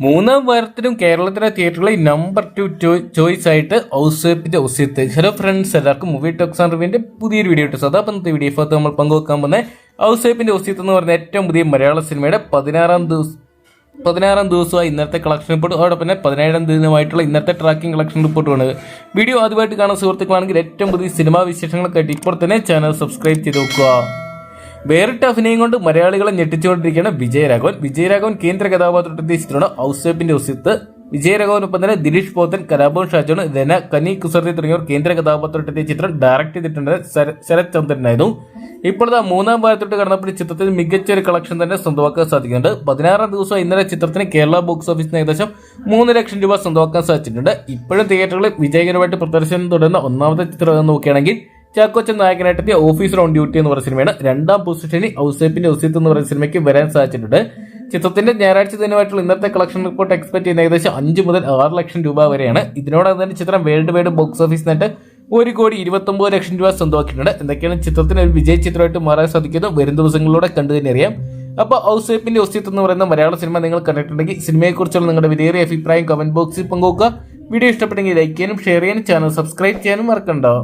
മൂന്നാം വാരത്തിലും കേരളത്തിലെ തിയേറ്ററുകളിൽ നമ്പർ ടു ചോയ്സ് ആയിട്ട് ഔസേപ്പിന്റെ ഔസ്യത്ത് ഹലോ ഫ്രണ്ട്സ് എല്ലാവർക്കും മൂവി ടോക്സ് റിവ്യൂവിന്റെ പുതിയൊരു വീഡിയോ ഇട്ടു സദാ പന്നത്തെ വീഡിയോ ഭാഗത്ത് നമ്മൾ പങ്കുവെക്കാൻ പോകുന്ന ഔസേപ്പിന്റെ ഔസ്യത്ത് എന്ന് പറഞ്ഞ ഏറ്റവും പുതിയ മലയാള സിനിമയുടെ പതിനാറാം ദിവസം പതിനാറാം ദിവസമായി ഇന്നത്തെ കളക്ഷൻ റിപ്പോർട്ട് അതോടൊപ്പം തന്നെ പതിനേഴാം ദിനമായിട്ടുള്ള ഇന്നത്തെ ട്രാക്കിംഗ് കളക്ഷൻ റിപ്പോർട്ടുമാണ് വീഡിയോ ആദ്യമായിട്ട് കാണുന്ന സുഹൃത്തുക്കളാണെങ്കിൽ ഏറ്റവും പുതിയ സിനിമാ വിശേഷങ്ങളൊക്കെ ആയിട്ട് ഇപ്പോൾ തന്നെ ചാനൽ സബ്സ്ക്രൈബ് ചെയ്ത് നോക്കുക വേറിട്ട അഭിനയം കൊണ്ട് മലയാളികളെ ഞെട്ടിച്ചുകൊണ്ടിരിക്കുകയാണ് വിജയരാഘവൻ വിജയരാഘവൻ കേന്ദ്ര കഥാപാത്രത്തെ ചിത്രമാണ് ഔസേപ്പിന്റെ ഒസിത്ത്. വിജയരാഘവനൊപ്പം തന്നെ ദിലീഷ് പോത്തൻ കലാഭവൻ ഷാജോൺ രന കനി കുസർത്തി തുടങ്ങിയവർ കേന്ദ്ര കഥാപാത്രത്തെ ചിത്രം ഡയറക്ട് ചെയ്തിട്ടുണ്ട്. ശര- ശരത് ചന്ദ്രനായിരുന്നു. ഇപ്പോഴത്തെ മൂന്നാം വാരത്തോട്ട് കടന്നപ്പോൾ ഈ ചിത്രത്തിന് മികച്ച ഒരു കളക്ഷൻ തന്നെ സ്വന്തമാക്കാൻ സാധിക്കുന്നുണ്ട്. പതിനാറാം ദിവസം ഇന്നലെ ചിത്രത്തിന് കേരള ബോക്സ് ഓഫീസിന് ഏകദേശം മൂന്ന് ലക്ഷം രൂപ സ്വന്തമാക്കാൻ സാധിച്ചിട്ടുണ്ട്. ഇപ്പോഴും തിയേറ്ററുകളിൽ വിജയകരമായിട്ട് പ്രദർശനം തുടരുന്ന ഒന്നാമത്തെ ചിത്രം നോക്കുകയാണെങ്കിൽ ചാക്കോച്ചൻ നായകനായിട്ടെത്തിയ ഓഫീസർ ഓൺ ഡ്യൂട്ടി എന്ന് പറയുന്ന സിനിമയാണ്. രണ്ടാം പൊസിഷനിൽ ഔസേപ്പിന്റെ ഔസേത്ത് എന്ന് പറയുന്ന സിനിമയ്ക്ക് വരാൻ സാധിച്ചിട്ടുണ്ട്. ചിത്രത്തിന്റെ ഞായറാഴ്ച ദിനമായിട്ടുള്ള ഇന്നത്തെ കളക്ഷൻ റിപ്പോർട്ട് എക്സ്പെക്ട് ചെയ്യുന്ന ഏകദേശം അഞ്ച് മുതൽ ആറ് ലക്ഷം രൂപ വരെയാണ്. ഇതിനോടകം തന്നെ ചിത്രം വേൾഡ് വൈഡ് ബോക്സ് ഓഫീസ് നേട്ട് ഒരു കോടി ഇരുപത്തൊമ്പത് ലക്ഷം രൂപ സ്വന്തമാക്കിയിട്ടുണ്ട്. എന്തൊക്കെയാണ് ചിത്രത്തിന് ഒരു വിജയ ചിത്രമായിട്ട് മാറാൻ സാധിക്കുന്നത്? വരും ദിവസങ്ങളിലൂടെ കണ്ടു തന്നെ അറിയാം. അപ്പോൾ ഔസേപ്പിന്റെ ഒസ്തിത്വം എന്ന് പറയുന്ന മലയാള സിനിമ നിങ്ങൾ കണ്ടിട്ടുണ്ടെങ്കിൽ സിനിമയെക്കുറിച്ചുള്ള നിങ്ങളുടെ വിലയേറിയ അഭിപ്രായം കമന്റ് ബോക്സിൽ പങ്കുവെക്കുക. വീഡിയോ ഇഷ്ടപ്പെട്ടെങ്കിൽ ലൈക്ക് ചെയ്യാനും ഷെയർ ചെയ്യാനും ചാനൽ സബ്സ്ക്രൈബ് ചെയ്യാനും മറക്കണ്ടോ.